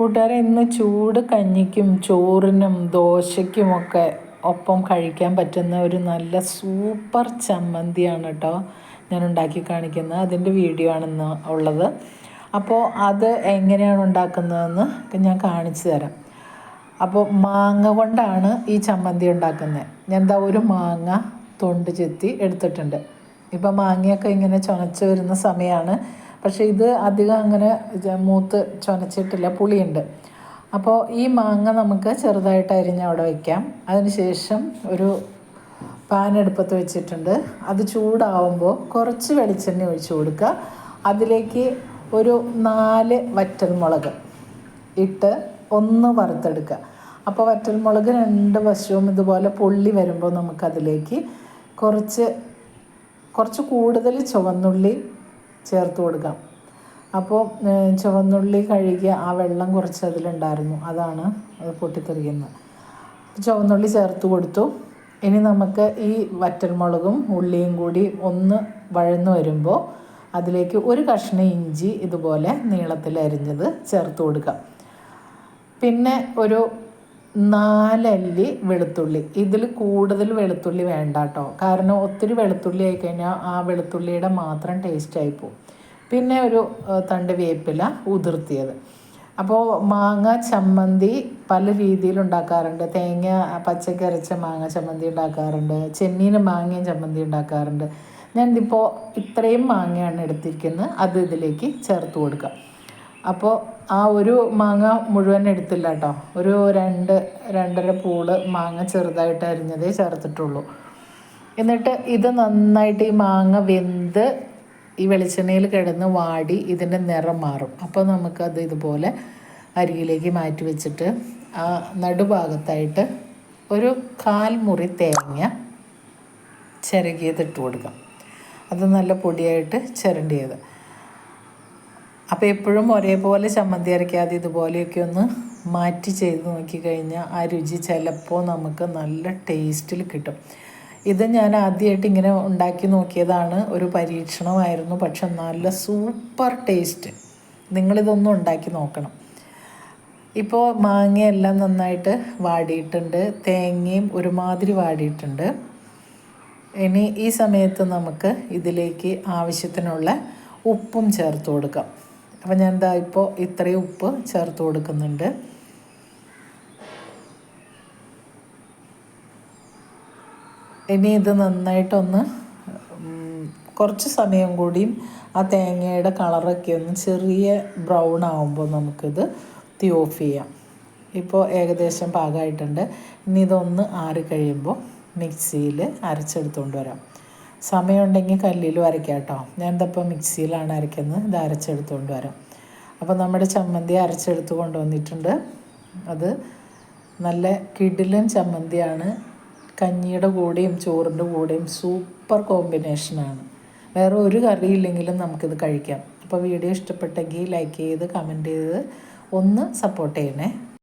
കൂട്ടുകാരെ ഇന്ന് ചൂട് കഞ്ഞിക്കും ചോറിനും ദോശയ്ക്കുമൊക്കെ ഒപ്പം കഴിക്കാൻ പറ്റുന്ന ഒരു നല്ല സൂപ്പർ ചമ്മന്തിയാണ് കേട്ടോ ഞാൻ ഉണ്ടാക്കി കാണിക്കുന്നത്. അതിന്റെ വീഡിയോ ആണ് ഇന്ന് ഉള്ളത്. അപ്പോൾ അത് എങ്ങനെയാണ് ഉണ്ടാക്കുന്നതെന്ന് ഞാൻ കാണിച്ചു തരാം. അപ്പോൾ മാങ്ങ കൊണ്ടാണ് ഈ ചമ്മന്തി ഉണ്ടാക്കുന്നത്. ഞാൻ എന്താ ഒരു മാങ്ങ തൊണ്ട് ചെത്തി എടുത്തിട്ടുണ്ട്. ഇപ്പം മാങ്ങയൊക്കെ ഇങ്ങനെ ചുണച്ച് വരുന്ന സമയമാണ് പക്ഷേ ഇത് അധികം അങ്ങനെ മൂത്ത് ചൊനച്ചിട്ടില്ല പുളിയുണ്ട്. അപ്പോൾ ഈ മാങ്ങ നമുക്ക് ചെറുതായിട്ട് അരിഞ്ഞ് അവിടെ വയ്ക്കാം അതിനുശേഷം ഒരു പാൻ അടുപ്പത്ത് വെച്ചിട്ടുണ്ട്. അത് ചൂടാവുമ്പോൾ കുറച്ച് വെളിച്ചെണ്ണ ഒഴിച്ച് കൊടുക്കുക. അതിലേക്ക് ഒരു നാല് വറ്റൽമുളക് ഇട്ട് ഒന്ന് വറുത്തെടുക്കുക. അപ്പോൾ വറ്റൽമുളക് രണ്ട് വശവും ഇതുപോലെ പൊള്ളി വരുമ്പോൾ നമുക്കതിലേക്ക് കുറച്ച് കുറച്ച് കൂടുതൽ ചുവന്നുള്ളി ചേർത്ത് കൊടുക്കാം. അപ്പോൾ ചുവന്നുള്ളി കഴുകിയ ആ വെള്ളം കുറച്ച് അതിലുണ്ടായിരുന്നു അതാണ് അത് പൊട്ടിത്തെറിയുന്നത്. ചുവന്നുള്ളി ചേർത്ത് കൊടുത്തു. ഇനി നമുക്ക് ഈ വറ്റൽമുളകും ഉള്ളിയും കൂടി ഒന്ന് വഴന്നു വരുമ്പോൾ അതിലേക്ക് ഒരു കഷ്ണം ഇഞ്ചി ഇതുപോലെ നീളത്തിൽ അരിഞ്ഞത് ചേർത്ത് കൊടുക്കാം. പിന്നെ ഒരു നാലല്ലി വെളുത്തുള്ളി. ഇതിൽ കൂടുതൽ വെളുത്തുള്ളി വേണ്ട കേട്ടോ കാരണം ഒത്തിരി വെളുത്തുള്ളി ആയി കഴിഞ്ഞാൽ ആ വെളുത്തുള്ളിയുടെ മാത്രം ടേസ്റ്റ് പോകും പിന്നെ ഒരു തണ്ട് വേപ്പില ഉതിർത്തിയത്. അപ്പോൾ മാങ്ങ ചമ്മന്തി പല രീതിയിൽ ഉണ്ടാക്കാറുണ്ട്. തേങ്ങ പച്ചക്കരച്ച മാങ്ങ ചമ്മന്തി ഉണ്ടാക്കാറുണ്ട്. ചെമ്മീന് മാങ്ങയും ചമ്മന്തി ഉണ്ടാക്കാറുണ്ട്. ഞാനിതിപ്പോൾ ഇത്രയും മാങ്ങയാണ് എടുത്തിരിക്കുന്നത്. അത് ഇതിലേക്ക് ചേർത്ത് കൊടുക്കാം. അപ്പോൾ ആ ഒരു മാങ്ങ മുഴുവൻ എടുത്തില്ല കേട്ടോ ഒരു രണ്ട് രണ്ടര പൂൾ മാങ്ങ ചെറുതായിട്ട് അരിഞ്ഞതേ ചേർത്തിട്ടുള്ളൂ. എന്നിട്ട് ഇത് നന്നായിട്ട് ഈ മാങ്ങ വെന്ത് ഈ വെളിച്ചെണ്ണയിൽ കിടന്ന് വാടി ഇതിന്റെ നിറം മാറും. അപ്പോൾ നമുക്കത് ഇതുപോലെ അരിയിലേക്ക് മാറ്റി വെച്ചിട്ട് ആ നടുഭാഗത്തായിട്ട് ഒരു കാൽ മുറി തേങ്ങ ചിരകിയത് ഇട്ട് കൊടുക്കാം. അത് നല്ല പൊടിയായിട്ട് ചിരണ്ടിയത്. അപ്പോൾ എപ്പോഴും ഒരേപോലെ ചമ്മന്തി അരയ്ക്കാതെ ഇതുപോലെയൊക്കെ ഒന്ന് മാറ്റി ചെയ്ത് നോക്കിക്കഴിഞ്ഞാൽ ആ രുചി ചിലപ്പോൾ നമുക്ക് നല്ല ടേസ്റ്റിൽ കിട്ടും. ഇത് ഞാൻ ആദ്യമായിട്ട് ഇങ്ങനെ ഉണ്ടാക്കി നോക്കിയതാണ്. ഒരു പരീക്ഷണമായിരുന്നു. പക്ഷെ നല്ല സൂപ്പർ ടേസ്റ്റ്. നിങ്ങളിതൊന്നും ഉണ്ടാക്കി നോക്കണം. ഇപ്പോൾ മാങ്ങയെല്ലാം നന്നായിട്ട് വാടിയിട്ടുണ്ട്. തേങ്ങയും ഒരുമാതിരി വാടിയിട്ടുണ്ട്. ഇനി ഈ സമയത്ത് നമുക്ക് ഇതിലേക്ക് ആവശ്യത്തിനുള്ള ഉപ്പും ചേർത്ത് കൊടുക്കാം. അപ്പം ഞാൻ എന്താ ഇപ്പോൾ ഇത്രയും ഉപ്പ് ചേർത്ത് കൊടുക്കുന്നുണ്ട്. ഇനി ഇത് നന്നായിട്ടൊന്ന് കുറച്ച് സമയം കൂടിയും ആ തേങ്ങയുടെ കളറൊക്കെ ഒന്ന് ചെറിയ ബ്രൗൺ ആവുമ്പോൾ നമുക്കിത് തീ ഓഫ് ചെയ്യാം. ഇപ്പോൾ ഏകദേശം പാകമായിട്ടുണ്ട് ഇനി ഇതൊന്ന് ആറി കഴിയുമ്പോൾ മിക്സിയിൽ അരച്ചെടുത്തുകൊണ്ട് വരാം. സമയമുണ്ടെങ്കിൽ കല്ലിലും അരയ്ക്കാം കേട്ടോ. ഞാൻ എന്തപ്പോൾ മിക്സിയിലാണ് അരയ്ക്കുന്നത്. ഇത് അരച്ചെടുത്തുകൊണ്ട് വരാം. അപ്പോൾ നമ്മുടെ ചമ്മന്തി അരച്ചെടുത്ത് കൊണ്ടുവന്നിട്ടുണ്ട്. അത് നല്ല കിടിലൻ ചമ്മന്തിയാണ്. കഞ്ഞിയുടെ കൂടെയും ചോറിന്റെ കൂടെയും സൂപ്പർ കോമ്പിനേഷനാണ്. വേറെ ഒരു കറിയില്ലെങ്കിലും നമുക്കിത് കഴിക്കാം. അപ്പോൾ വീഡിയോ ഇഷ്ടപ്പെട്ടെങ്കിൽ ലൈക്ക് ചെയ്ത് കമന്റ് ചെയ്ത് ഒന്ന് സപ്പോർട്ട് ചെയ്യണേ.